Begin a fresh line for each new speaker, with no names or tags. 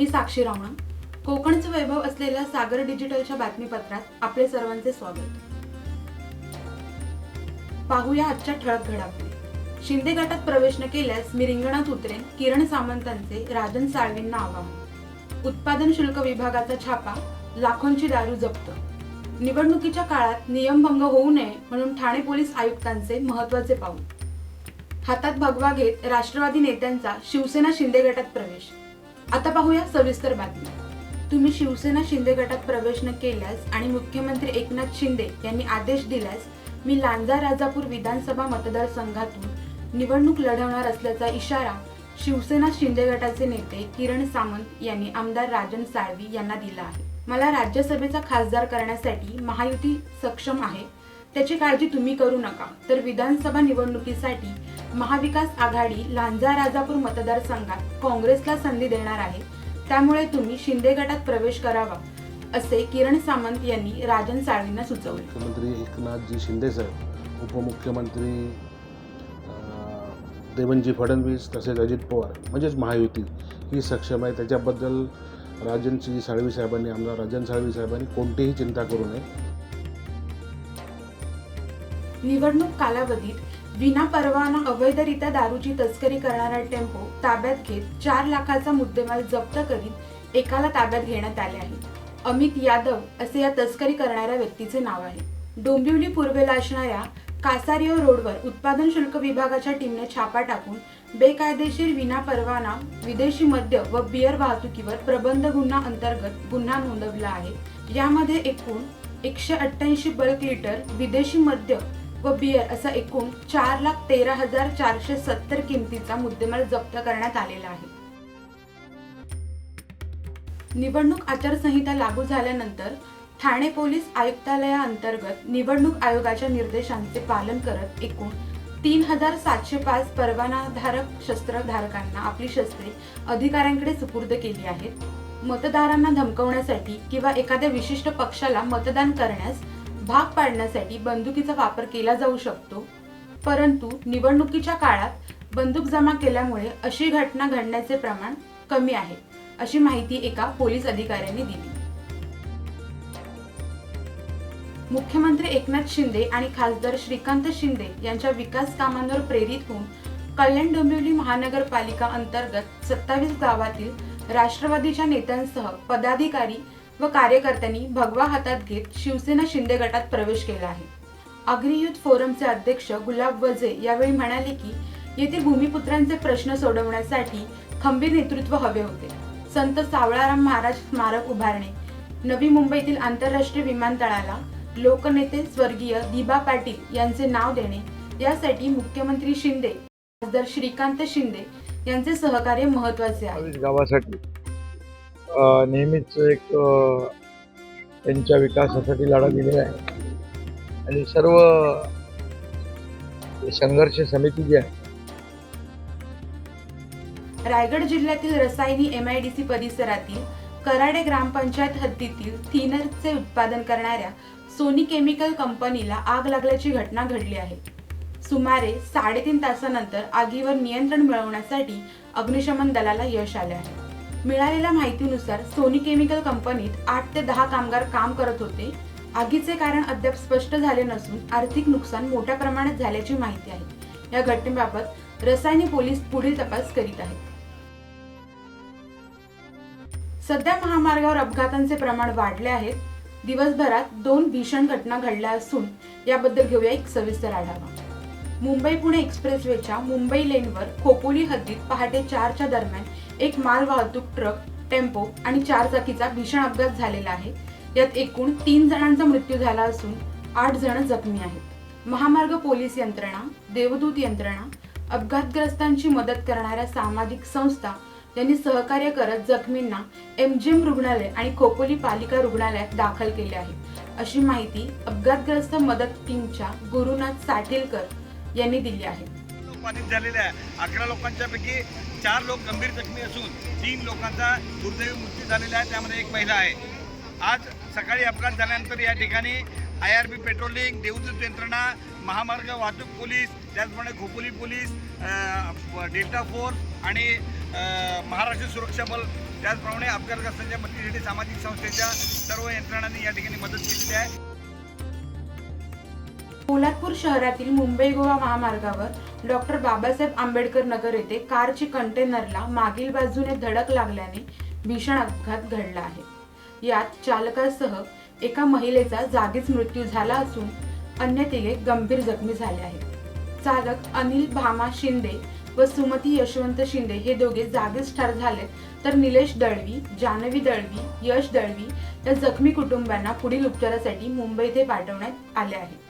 मी साक्षी रावण कोकणचं वैभव असलेल्या सागर डिजिटलच्या बातमीपत्रात आपले सर्वांचे स्वागत. पाहूया आजच्या ठळक घडामोडी. शिंदे गटात प्रवेश न केल्यास मी रिंगणात उतरेन किरण सामंतांचे राजन साळवींना आवाहन. उत्पादन शुल्क विभागाचा छापा लाखोंची दारू जप्त. निवडणुकीच्या काळात नियमभंग होऊ नये म्हणून ठाणे पोलीस आयुक्तांचे महत्त्वाचे पाऊल. हातात भगवा घेत राष्ट्रवादी नेत्यांचा शिवसेना शिंदे गटात प्रवेश. आता पाहूया सविस्तर बातमी तुम्ही शिवसेना शिंदे गटात प्रवेश न केल्यास आणि मुख्यमंत्री एकनाथ शिंदे यांनी आदेश दिल्यास मी लांजा राजापूर विधानसभा मतदारसंघातून निवडणूक लढवणार असल्याचा इशारा शिवसेना शिंदे गटाचे नेते किरण सामंत यांनी आमदार राजन साळवी यांना दिला आहे. मला राज्यसभेचा खासदार करण्यासाठी महायुती सक्षम आहे. त्याची काळजी तुम्ही करू नका. तर विधानसभा निवडणुकीसाठी महाविकास आघाडी लांजा राजापूर मतदारसंघात काँग्रेसला संधी देणार आहे. त्यामुळे तुम्ही शिंदे गटात प्रवेश करावा असे किरण सामंत यांनी राजन साळवींना सुचवले.
मुख्यमंत्री एकनाथजी शिंदेसाहेब उपमुख्यमंत्री अं, देवेंद्रजी फडणवीस तसेच अजित पवार म्हणजेच महायुती ही सक्षम आहे. त्याच्याबद्दल राजनजी साळवी साहेबांनी आमदार राजन साळवी साहेबांनी कोणतीही चिंता करू नये.
निवडणूक कालावधीत विना परवाना अवैधरित्या दारूची तस्करी करणारा टेम्पो ताब्यात घेत चार लाखाचा मुद्देमाल जप्त करीत एकाला ताब्यात घेण्यात आले आहे. अमित यादव असे या तस्करी करणाऱ्या व्यक्तीचे नाव आहे. डोंबिवली पूर्वेला असणाऱ्या कासारिओ रोडवर उत्पादन शुल्क विभागाच्या टीमने छापा टाकून बेकायदेशीर विना परवाना विदेशी मद्य व बियर वाहतुकीवर प्रबंध गुन्हा अंतर्गत गुन्हा नोंदवला आहे. यामध्ये एकूण एकशे अठ्ठ्याऐंशी बल्क लिटर विदेशी मद्य व बियर असा एकूण चार लाख तेरा हजार चारशे सत्तर किमतीचा मुद्देमाल जप्त करण्यात आलेला आहे. निवडणूक आचारसंहिता लागू झाल्यानंतर ठाणे पोलीस आयुक्तालयाअंतर्गत निवडणूक आयोगाच्या निर्देशांचे पालन करत एकूण तीन हजार सातशे पाच परवानाधारक शस्त्रधारकांना आपली शस्त्रे अधिकाऱ्यांकडे सुपूर्द केली आहेत. मतदारांना धमकवण्यासाठी किंवा एखाद्या विशिष्ट पक्षाला मतदान करण्यास भाग पाडण्यासाठी बंदुकीचा वापर केला जाऊ शकतो. परंतु निवडणुकीच्या काळात बंदूक जमा केल्यामुळे अशी घटना घडण्याचे प्रमाण कमी आहे अशी माहिती एका पोलीस अधिकाऱ्यांनी दिली. मुख्यमंत्री एकनाथ शिंदे आणि खासदार श्रीकांत शिंदे यांच्या विकास कामांवर प्रेरित होऊन कल्याण डोंबिवली महानगरपालिका अंतर्गत सत्तावीस गावातील राष्ट्रवादीच्या नेत्यांसह पदाधिकारी व कार्यकर्त्यांनी भगवा हातात घेत शिवसेना शिंदे गटात प्रवेश केला आहे. अग्नियुद्ध फोरमचे अध्यक्ष गुलाब वझे यावेळी म्हणाले की येथील भूमिपुत्रांचे प्रश्न सोडवण्यासाठी खंबीर नेतृत्व हवे होते. संत सावळाराम महाराज स्मारक उभारणे नवी मुंबईतील आंतरराष्ट्रीय विमानतळाला लोकनेते स्वर्गीय दिबा पाटील यांचे नाव देणे यासाठी मुख्यमंत्री शिंदे खासदार श्रीकांत शिंदे यांचे सहकार्य महत्त्वाचे आहे.
गावासाठी. नेहमीच एक त्यांच्या विकासासाठी लढा दिलेला आहे. आणि सर्व संघर्ष समिती जी आहे.
रायगड जिल्ह्यातील रसायनी एम आयडीसी परिसरातील कराडे ग्रामपंचायत हद्दीतील थिनरचे उत्पादन करणाऱ्या सोनी केमिकल कंपनीला आग लागल्याची घटना घडली आहे. सुमारे साडेतीन तासानंतर आगीवर नियंत्रण मिळवण्यासाठी अग्निशमन दलाला यश आले आहे. मिळालेल्या माहितीनुसार सोनी केमिकल कंपनीत आठ ते दहा कामगार काम करत होते. आगीचे कारण अद्याप स्पष्ट झाले नसून आर्थिक नुकसान मोठ्या प्रमाणात झाल्याची माहिती आहे. या घटनेबाबत रसायनी पोलीस पुढील तपास करीत आहेत. सध्या महामार्गावर अपघातांचे प्रमाण वाढले आहेत दिवसभरात दोन भीषण घटना घडल्या असून याबद्दल घेऊया एक सविस्तर आढावा. मुंबई पुणे एक्सप्रेसवेच्या मुंबई लेनवर खोपोली हद्दीत पहाटे चारच्या दरम्यान एक माल वाहतूक ट्रक टेम्पो आणि चारचाकीचा भीषण अपघात झालेला आहे. यात एकूण तीन जणांचा मृत्यू झाला असून आठ जण जखमी आहेत. महामार्ग पोलीस यंत्रणा देवदूत यंत्रणा अपघातग्रस्तांची मदत करणाऱ्या सामाजिक संस्था यांनी सहकार्य करत जखमींना एमजीएम रुग्णालय आणि खोपोली पालिका रुग्णालयात दाखल केले आहे. अशी माहिती अपघातग्रस्त मदत टीमच्या गुरुनाथ साठेलकर यांनी दिली आहे.
बाधित झालेल्या आहे. अकरा लोकांच्यापैकी चार लोक गंभीर जखमी असून तीन लोकांचा दुर्दैवी मृत्यू झालेला आहे. त्यामध्ये एक महिला आहे. आज सकाळी अपघात झाल्यानंतर या ठिकाणी आय आर बी पेट्रोलिंग देवदूत यंत्रणा महामार्ग वाहतूक पोलीस त्याचप्रमाणे खोपोली पोलीस डेल्टा फोर्स आणि महाराष्ट्र सुरक्षा बल त्याचप्रमाणे अपघातग्रस्तांच्या मदतीसाठी सामाजिक संस्थेच्या सर्व यंत्रणांनी या ठिकाणी मदत केलेली आहे.
पोलादपूर शहरातील मुंबई गोवा महामार्गावर डॉक्टर बाबासाहेब आंबेडकर नगर येथे कारची कंटेनरला मागील बाजूने धडक लागल्याने भीषण अपघात घडला आहे. यात चालकासह एका महिलेचा जागीच मृत्यू झाला असून अन्य तिघे गंभीर जखमी झाले आहेत. चालक अनिल भामा शिंदे व सुमती यशवंत शिंदे हे दोघे जागीच ठार झाले तर निलेश दळवी जानवी दळवी यश दळवी या जखमी कुटुंबांना पुढील उपचारासाठी मुंबई येथे पाठवण्यात आले आहे.